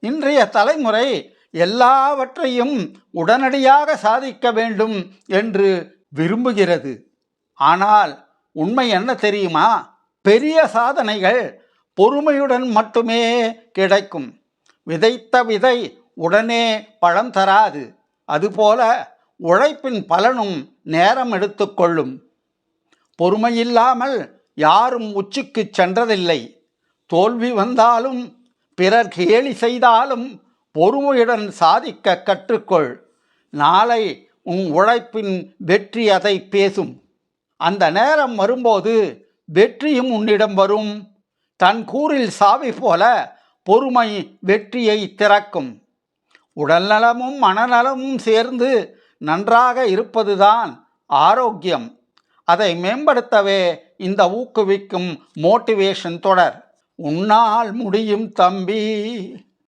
இன்றைய தலைமுறை எல்லாவற்றையும் உடனடியாக சாதிக்க வேண்டும் என்று விரும்புகிறது. ஆனால் உண்மை என்ன தெரியுமா? பெரிய சாதனைகள் பொறுமையுடன் மட்டுமே கிடைக்கும். விதைத்த விதை உடனே பழம் தராது. அதுபோல உழைப்பின் பலனும் நேரம் எடுத்துக்கொள்ளும் பொறுமையில்லாமல் யாரும் உச்சிக்கு சென்றதில்லை. தோல்வி வந்தாலும் பிறர் கேலி செய்தாலும் பொறுமையுடன் சாதிக்க கற்றுக்கொள். நாளை உன் உழைப்பின் வெற்றி அதை பேசும். அந்த நேரம் வரும்போது வெற்றியும் உன்னிடம் வரும். தன் கூறில் சாவி போல பொறுமை வெற்றியை திறக்கும். உடல்நலமும் மனநலமும் சேர்ந்து நன்றாக இருப்பதுதான் ஆரோக்கியம். அதை மேம்படுத்தவே இந்த ஊக்குவிக்கும் மோட்டிவேஷன் தொடர். உன்னால் முடியும் தம்பி.